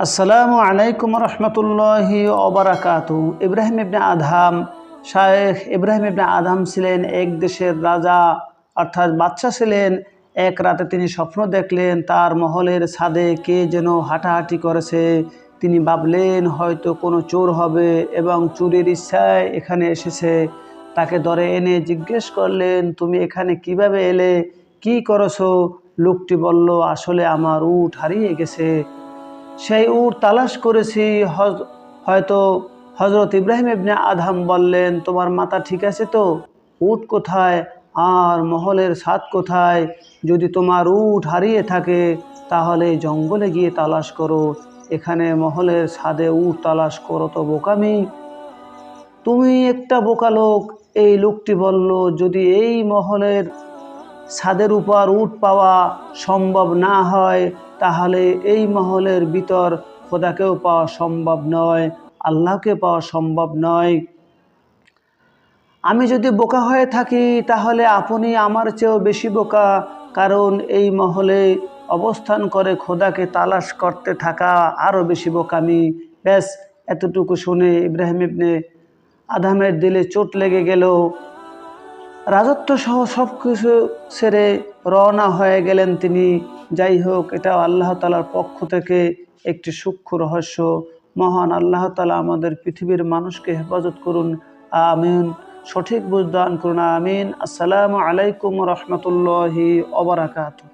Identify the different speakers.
Speaker 1: আসসালামু আলাইকুম রহমতুল্লাহি ওবরাকাত। ইব্রাহিম ইবনে আধাম শায়েখ ইব্রাহিম ইবনে আধাম ছিলেন এক দেশের রাজা, অর্থাৎ বাচ্চা ছিলেন। এক রাতে তিনি স্বপ্ন দেখলেন তার মহলের ছাদে কে যেন হাঁটাহাঁটি করেছে। তিনি ভাবলেন, হয়তো কোনো চোর হবে এবং চুরির ইচ্ছায় এখানে এসেছে। তাকে ধরে এনে জিজ্ঞেস করলেন, তুমি এখানে কীভাবে এলে? কি করেছ? লোকটি বলল, আসলে আমার উঠ হারিয়ে গেছে। সেই উট তালাশ করেছি। হয়তো হজরত ইব্রাহিম ইবনে আধাম বললেন, তোমার মাথা ঠিক আছে তো? উট কোথায়? আর মহলের ছাদ কোথায়? যদি তোমার উট হারিয়ে থাকে, তাহলে জঙ্গলে গিয়ে তালাশ করো। এখানে মহলের ছাদে উট তালাশ করো তো বোকামি। তুমি একটা বোকা লোক। এই লোকটি বলল, যদি এই মহলের ছাদের উপর উট পাওয়া সম্ভব না হয়, তাহলে এই মহলের ভিতর খোদাকেও পাওয়া সম্ভব নয়, আল্লাহকে পাওয়া সম্ভব নয়। আমি যদি বোকা হয়ে থাকি, তাহলে আপনি আমার চেয়েও বেশি বোকা, কারণ এই মহলে অবস্থান করে খোদাকে তালাশ করতে থাকা আরও বেশি বোকামি। ব্যাস, এতটুকু শুনে ইব্রাহিম ইবনে আদামের দিলে চোট লেগে গেল। রাজত্ব সহ সব কিছু ছেড়ে রওনা হয়ে গেলেন তিনি। যাই হোক, এটাও আল্লাহ তালার পক্ষ থেকে একটি সূক্ষ্ম রহস্য। মহান আল্লাহ তালা আমাদের পৃথিবীর মানুষকে হেফাজত করুন। আমিন। সঠিক বুঝদান করুন। আমিন। আসসালামু আলাইকুম রহমতুল্লাহি অবরাকাতু